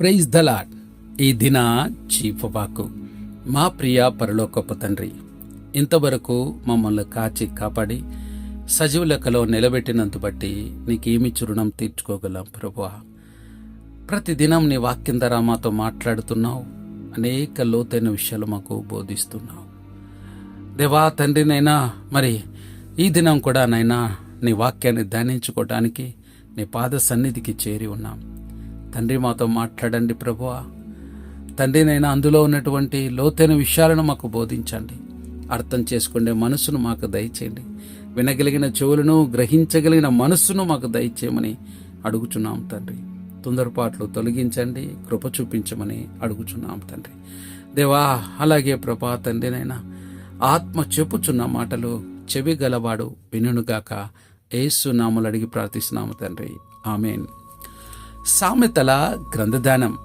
Praise దలాట్ ఈ దిన చీపవాకు మా ప్రియ పరలోకపు తండ్రి ఇంతవరకు మమ్మల్ని కాచి కాపాడి సజీవ లెక్కలో నిలబెట్టినందు బట్టి నీకేమి చురుణం తీర్చుకోగలం ప్రభువా. ప్రతిదినం నీ వాక్యం ద్వారా మాతో మాట్లాడుతున్నావు అనేక లోతైన విషయాలు మాకు బోధిస్తున్నావు. దేవా తండ్రినైనా మరి ఈ దినం కూడా నైనా నీ వాక్యాన్ని ధ్యానించుకోవడానికి నీ పాద సన్నిధికి చేరి ఉన్నాం. తండ్రి మాతో మాట్లాడండి ప్రభువా. తండ్రినైనా అందులో ఉన్నటువంటి లోతైన విషయాలను మాకు బోధించండి. అర్థం చేసుకునే మనసును మాకు దయచేయండి. వినగలిగిన చెవులను గ్రహించగలిగిన మనస్సును మాకు దయచేయమని అడుగుచున్నాం తండ్రి. తొందరపాట్లు తొలగించండి కృప చూపించమని అడుగుచున్నాం తండ్రి. దేవా అలాగే ప్రభా తండ్రినైనా ఆత్మ చెప్పుచున్న మాటలు చెవి గలవాడు వినుగాక ఏసు అడిగి ప్రార్థిస్తున్నాము తండ్రి. ఆమెన్. సామెతల గ్రంథదానం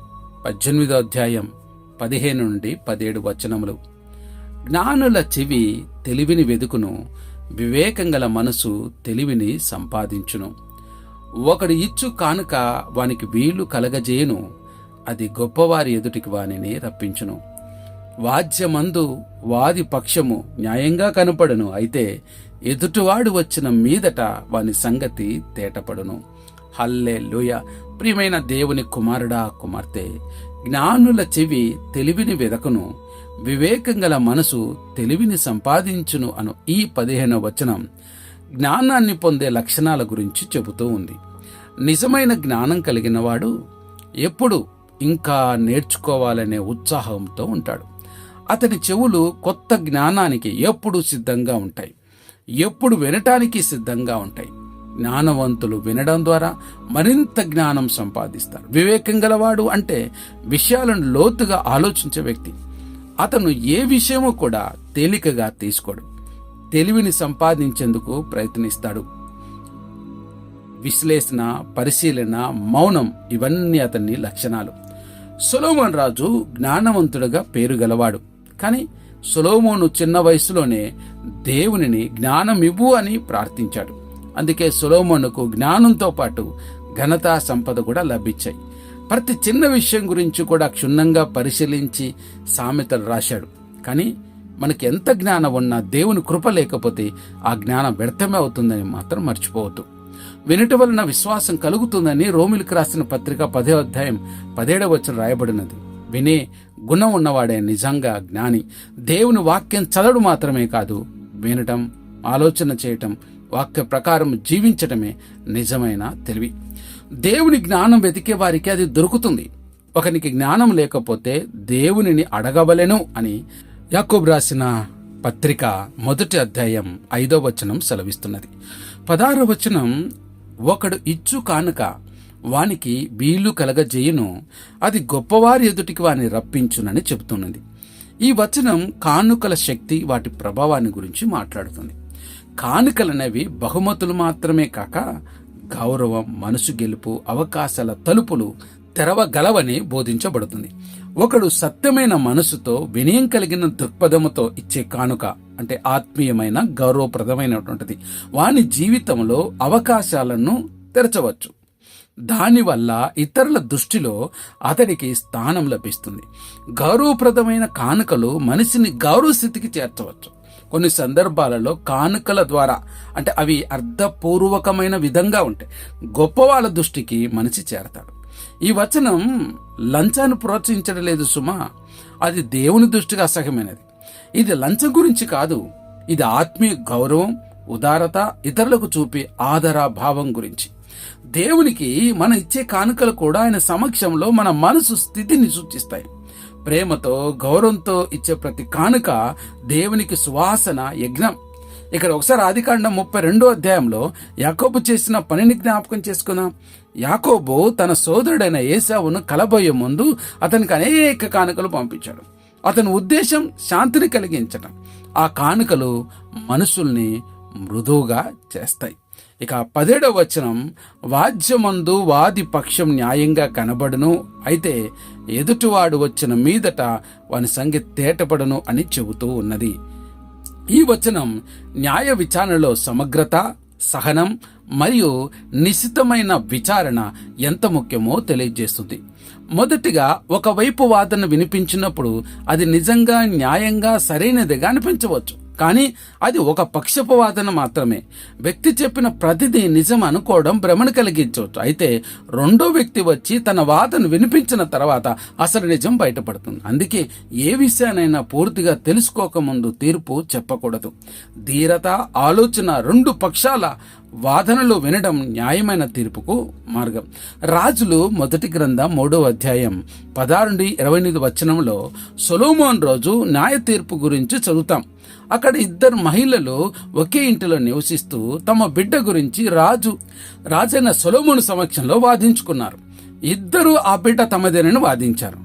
పద్దెనిమిదో అధ్యాయం పదిహేను నుండి పదిహేడు వచనములు. జ్ఞానుల చెవి తెలివిని వెదుకును వివేకంగల మనసు తెలివిని సంపాదించును. ఒకడు ఇచ్చు కానుక వానికి వీలు కలగజేయును అది గొప్పవారి ఎదుటికి వానిని రప్పించును. వాద్యమందు వాది పక్షము న్యాయంగా కనపడును అయితే ఎదుటివాడు వచ్చిన మీదట వాని సంగతి తేటపడును. హల్లే లూయ ప్రియమైన దేవుని కుమారుడా కుమార్తె జ్ఞానుల చెవి తెలివిని వెదకును వివేకం గల మనసు తెలివిని సంపాదించును అను ఈ పదిహేను వచనం జ్ఞానాన్ని పొందే లక్షణాల గురించి చెబుతూ ఉంది. నిజమైన జ్ఞానం కలిగినవాడు ఎప్పుడు ఇంకా నేర్చుకోవాలనే ఉత్సాహంతో ఉంటాడు. అతని చెవులు కొత్త జ్ఞానానికి ఎప్పుడు సిద్ధంగా ఉంటాయి. ఎప్పుడు వినటానికి సిద్ధంగా ఉంటాయి. జ్ఞానవంతులు వినడం ద్వారా మరింత జ్ఞానం సంపాదిస్తారు. వివేకం గలవాడు అంటే విషయాలను లోతుగా ఆలోచించే వ్యక్తి. అతను ఏ విషయమో కూడా తేలికగా తీసుకోడు. తెలివిని సంపాదించేందుకు ప్రయత్నిస్తాడు. విశ్లేషణ పరిశీలన మౌనం ఇవన్నీ అతన్ని లక్షణాలు. సొలోమోన్ రాజు జ్ఞానవంతుడుగా పేరు గలవాడు. కానీ సొలోమోను చిన్న వయసులోనే దేవునిని జ్ఞానం ఇవ్వు అని ప్రార్థించాడు. అందుకే సొలోమోనుకు జ్ఞానంతో పాటు ఘనత సంపద కూడా లభించాయి. ప్రతి చిన్న విషయం గురించి కూడా క్షుణ్ణంగా పరిశీలించి సామెతలు రాశాడు. కానీ మనకి ఎంత జ్ఞానం ఉన్నా దేవుని కృప లేకపోతే ఆ జ్ఞానం వ్యర్థమే అవుతుందని మాత్రం మర్చిపోవద్దు. వినటి వలన విశ్వాసం కలుగుతుందని రోమిలకు రాసిన పత్రిక పదే అధ్యాయం పదేడవ వచ్చిన రాయబడినది. వినే గుణం ఉన్నవాడే నిజంగా జ్ఞాని. దేవుని వాక్యం చదవడం మాత్రమే కాదు వినటం ఆలోచన చేయటం వాక్య ప్రకారం జీవించటమే నిజమైన తెలివి. దేవుని జ్ఞానం వెతికే వారికి అది దొరుకుతుంది. ఒకనికి జ్ఞానం లేకపోతే దేవునిని అడగవలెను అని యాకోబ్ రాసిన పత్రిక మొదటి అధ్యాయం ఐదో వచనం సెలవిస్తున్నది. పదారో వచనం ఒకడు ఇచ్చు కానుక వానికి వీలు కలగజేయును. అది గొప్పవారి ఎదుటికి వాని రప్పించునని చెబుతున్నది. ఈ వచనం కానుకల శక్తి వాటి ప్రభావాన్ని గురించి మాట్లాడుతుంది. కానుకలనేవి బహుమతులు మాత్రమే కాక గౌరవం మనసు గెలుపు అవకాశాల తలుపులు తెరవగలవని బోధించబడుతుంది. ఒకడు సత్యమైన మనసుతో వినయం కలిగిన దృక్పథముతో ఇచ్చే కానుక అంటే ఆత్మీయమైన గౌరవప్రదమైనటువంటిది. వాని జీవితంలో అవకాశాలను తెరచవచ్చు. దానివల్ల ఇతరుల దృష్టిలో అతడికి స్థానం లభిస్తుంది. గౌరవప్రదమైన కానుకలు మనిషిని గౌరవ స్థితికి చేర్చవచ్చు. కొన్ని సందర్భాలలో కానుకల ద్వారా అంటే అవి అర్థపూర్వకమైన విధంగా ఉంటాయి గొప్ప వాళ్ళ దృష్టికి మనిషి చేరతాడు. ఈ వచనం లంచాన్ని ప్రోత్సహించడం లేదు సుమా. అది దేవుని దృష్టికి అసహ్యమైనది. ఇది లంచం గురించి కాదు. ఇది ఆత్మీయ గౌరవం ఉదారత ఇతరులకు చూపే ఆదరా భావం గురించి. దేవునికి మన ఇచ్చే కానుకలు కూడా ఆయన సమక్షంలో మన మనసు స్థితిని సూచిస్తాయి. ప్రేమతో గౌరవంతో ఇచ్చే ప్రతి కానుక దేవునికి సువాసన యజ్ఞం. ఇక్కడ ఒకసారి ఆదికాండం ముప్పై రెండో అధ్యాయంలో యాకోబు చేసిన పనిని జ్ఞాపకం చేసుకుందాం. యాకోబు తన సోదరుడైన ఏసావును కలబోయే ముందు అతనికి అనేక కానుకలు పంపించాడు. అతని ఉద్దేశం శాంతిని కలిగించడం ఆ కానుకలు మనుషుల్ని మృదువుగా చేస్తాయి. ఇక పదేడవ వచనం వాద్యమందు వాది పక్షం న్యాయంగా కనబడును అయితే ఎదుటివాడు వచ్చిన మీదట వాని సంగతి తేటపడను అని చెబుతూ ఉన్నది. ఈ వచనం న్యాయ విచారణలో సమగ్రత సహనం మరియు నిశితమైన విచారణ ఎంత ముఖ్యమో తెలియజేస్తుంది. మొదటిగా ఒకవైపు వాదన వినిపించినప్పుడు అది నిజంగా న్యాయంగా సరైనదిగా అనిపించవచ్చు. కానీ అది ఒక పక్షపవాదన మాత్రమే. వ్యక్తి చెప్పిన ప్రతిదీ నిజం అనుకోవడం భ్రమను కలిగించవచ్చు. అయితే రెండో వ్యక్తి వచ్చి తన వాదన వినిపించిన తర్వాత అసలు నిజం బయటపడుతుంది. అందుకే ఏ విషయానైనా పూర్తిగా తెలుసుకోకముందు తీర్పు చెప్పకూడదు. ధీరత ఆలోచన రెండు పక్షాల వాదనలు వినడం న్యాయమైన తీర్పుకు మార్గం. రాజులు మొదటి గ్రంథం మూడో అధ్యాయం పదహారు నుండి ఇరవై ఎనిమిది వచనంలో సొలోమోన్ రోజు న్యాయ తీర్పు గురించి చదువుతాం. అక్కడ ఇద్దరు మహిళలు ఒకే ఇంటిలో నివసిస్తూ తమ బిడ్డ గురించి రాజు రాజైన సొలోమోను సమక్షంలో వాదించుకున్నారు. ఇద్దరు ఆ బిడ్డ తమదేనని వాదించారు.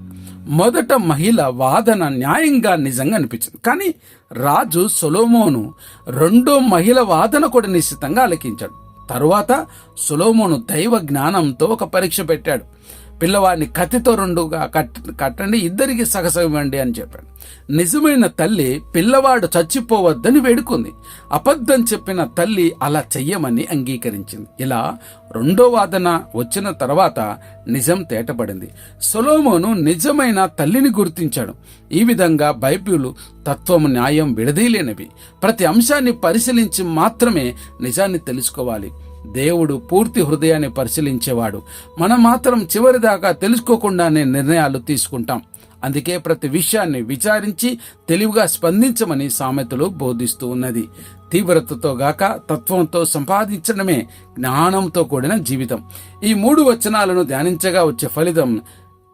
మొదట మహిళ వాదన న్యాయంగా నిజంగా అనిపించింది. కానీ రాజు సొలోమోను రెండో మహిళ వాదన కూడా నిశ్చితంగా అలకించాడు తరువాత సొలోమోను దైవ జ్ఞానంతో ఒక పరీక్ష పెట్టాడు. పిల్లవాడిని కత్తితో రెండుగా కట్ కట్టండి ఇద్దరికి సగసగమండి అని చెప్పాడు. నిజమైన తల్లి పిల్లవాడు చచ్చిపోవద్దని వేడుకుంది. అబద్ధం చెప్పిన తల్లి అలా చెయ్యమని అంగీకరించింది. ఇలా రెండో వాదన వచ్చిన తర్వాత నిజం తేటపడింది. సొలోమోను నిజమైన తల్లిని గుర్తించాడు. ఈ విధంగా బైబిల్ తత్వం న్యాయం విడదీయలేనివి. ప్రతి అంశాన్ని పరిశీలించి మాత్రమే నిజాన్ని తెలుసుకోవాలి. దేవుడు పూర్తి హృదయాన్ని పరిశీలించేవాడు. మనం మాత్రం చివరిదాకా తెలుసుకోకుండానే నిర్ణయాలు తీసుకుంటాం. అందుకే ప్రతి విషయాన్ని విచారించి తెలివిగా స్పందించమని సామెతలు బోధిస్తూ ఉన్నది. తీవ్రతతో గాక తత్వంతో సంపాదించడమే జ్ఞానంతో కూడిన జీవితం. ఈ మూడు వచనాలను ధ్యానించగా వచ్చే ఫలితం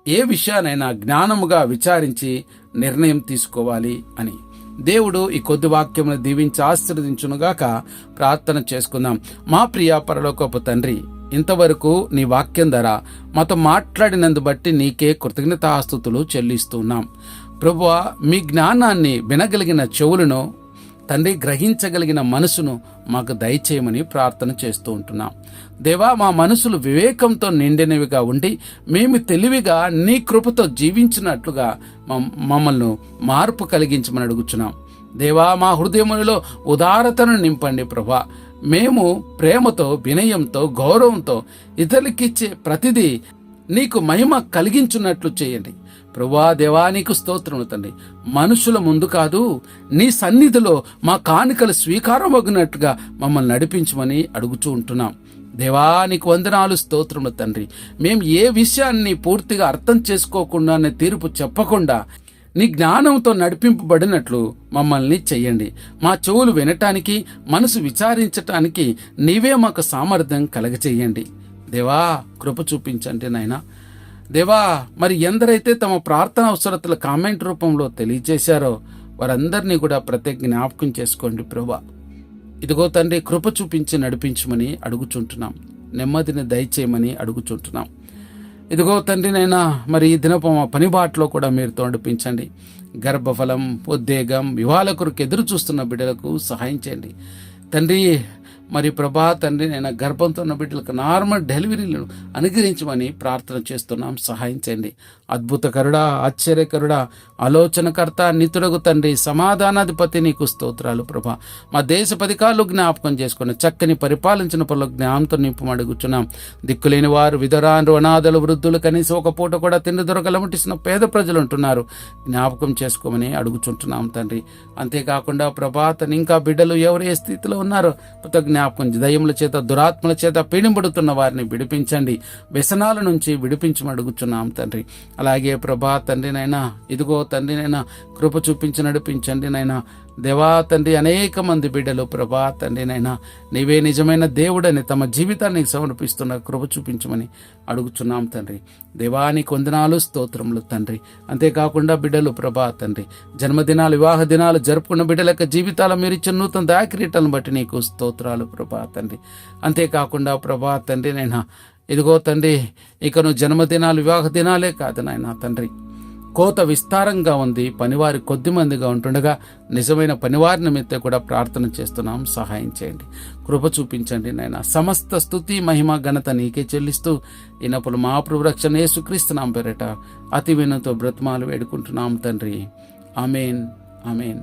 ఏ విషయానైనా జ్ఞానముగా విచారించి నిర్ణయం తీసుకోవాలి అని. దేవుడు ఈ కొద్ది వాక్యమును దీవించి ఆశీర్వదించునుగాక ప్రార్థన చేసుకుందాం. మా ప్రియ పరలోకపు తండ్రి ఇంతవరకు నీ వాక్యం ధర మాతో మాట్లాడినందు బట్టి నీకే కృతజ్ఞతాస్తుతులు చెల్లిస్తున్నాం. ప్రభువ మీ జ్ఞానాన్ని వినగలిగిన చెవులను తండ్రి గ్రహించగలిగిన మనసును మాకు దయచేయమని ప్రార్థన చేస్తూ ఉంటున్నాం. దేవా మా మనసులు వివేకంతో నిండినవిగా ఉండి మేము తెలివిగా నీ కృపతో జీవించినట్లుగా మమ్మల్ని మార్పు కలిగించమని అడుగుచున్నాం. దేవా మా హృదయములలో ఉదారతను నింపండి ప్రభా. మేము ప్రేమతో వినయంతో గౌరవంతో ఇతరులకిచ్చే ప్రతిదీ నీకు మహిమ కలిగించున్నట్లు చేయండి. ప్రభా దేవానికి స్తోత్రము తండ్రి. మనుషుల ముందు కాదు నీ సన్నిధిలో మా కానుకలు స్వీకారమగినట్టుగా మమ్మల్ని నడిపించమని అడుగుతూ ఉంటున్నాం. దేవానికి వందనాలు స్తోత్రములు తండ్రి. మేము ఏ విషయాన్ని పూర్తిగా అర్థం చేసుకోకుండానే తీర్పు చెప్పకుండా నీ జ్ఞానంతో నడిపింపబడినట్లు మమ్మల్ని చెయ్యండి. మా చెవులు వినటానికి మనసు విచారించటానికి నీవే మాకు సామర్థ్యం కలగచేయండి దేవా కృప చూపించండి నాయనా. దేవా మరి ఎందరైతే తమ ప్రార్థన అవసరతల కామెంట్ రూపంలో తెలియజేశారో వారందరినీ కూడా ప్రత్యేక జ్ఞాపకం చేసుకోండి ప్రభా. ఇదిగో తండ్రి కృప చూపించి నడిపించమని అడుగుచుంటున్నాం. నెమ్మదిని దయచేయమని అడుగుచుంటున్నాం. ఇదిగో తండ్రినైనా మరి ఈ దినపు మా పనిబాట్లో కూడా మీరు తోడిపించండి. గర్భఫలం ఉద్వేగం వివాహాల కొరకు ఎదురు చూస్తున్న బిడ్డలకు సహాయం చేయండి. తండ్రి మరి ప్రభా తండ్రి నేను గర్భంతో ఉన్న బిడ్డలకు నార్మల్ డెలివరీలను అనుగ్రహించమని ప్రార్థన చేస్తున్నాం. సహాయం చేయండి. అద్భుతకరుడా ఆశ్చర్యకరుడా ఆలోచనకర్త నితుడగు తండ్రి సమాధానాధిపతి నీకు స్తోత్రాలు ప్రభా. మా దేశ పథకాలు జ్ఞాపకం చేసుకుని చక్కని పరిపాలించిన పనులు జ్ఞానంతో నింపమడుగుచున్నాం దిక్కులేని వారు విధరాన్రు అనాథలు వృద్ధులు కనీసం ఒక పూట కూడా తిండి దొరకలమటిసిన పేద ప్రజలు ఉంటున్నారు. జ్ఞాపకం చేసుకోమని అడుగుచుంటున్నాం తండ్రి. అంతేకాకుండా ప్రభాతని ఇంకా బిడ్డలు ఎవరు ఏ స్థితిలో ఉన్నారో జ్ఞాపకం దయముల చేత దురాత్మల చేత పీడింపడుతున్న వారిని విడిపించండి. వ్యసనాల నుంచి విడిపించమని అడుగుచున్నాం తండ్రి. అలాగే ప్రభా తండ్రినైనా ఇదిగో తండ్రినైనా కృప చూపించి నడిపించండి నైనా దేవా తండ్రి అనేక మంది బిడ్డలు ప్రభా తండ్రినైనా నీవే నిజమైన దేవుడని తమ జీవితాన్ని సమర్పిస్తున్న కృప చూపించమని అడుగుచున్నాం తండ్రి. దేవాని కొందనాలు స్తోత్రములు తండ్రి. అంతేకాకుండా బిడ్డలు ప్రభా తండ్రి జన్మదినాలు వివాహ దినాలు జరుపుకున్న బిడ్డల యొక్క జీవితాలు మీరు ఇచ్చిన నూతన దాకిరీటలను బట్టి నీకు స్తోత్రాలు ప్రభా తండ్రి. అంతేకాకుండా ప్రభా తండ్రి నైనా ఇదిగో తండ్రి ఇక నువ్వు జన్మదినాలు వివాహ దినాలే కాదు నాయన తండ్రి. కోత విస్తారంగా ఉంది. పనివారి కొద్ది మందిగా ఉంటుండగా నిజమైన పనివారి నిమిత్తం కూడా ప్రార్థన చేస్తున్నాం. సహాయం చేయండి. కృప చూపించండి నాయన. సమస్త స్థుతి మహిమ ఘనత నీకే చెల్లిస్తూ ఈనప్పుడు మా ప్రభురక్షణ యేసుక్రీస్తున్నాం పేరట అతి వినతో బ్రతమాలు వేడుకుంటున్నాం తండ్రి. అమేన్ అమేన్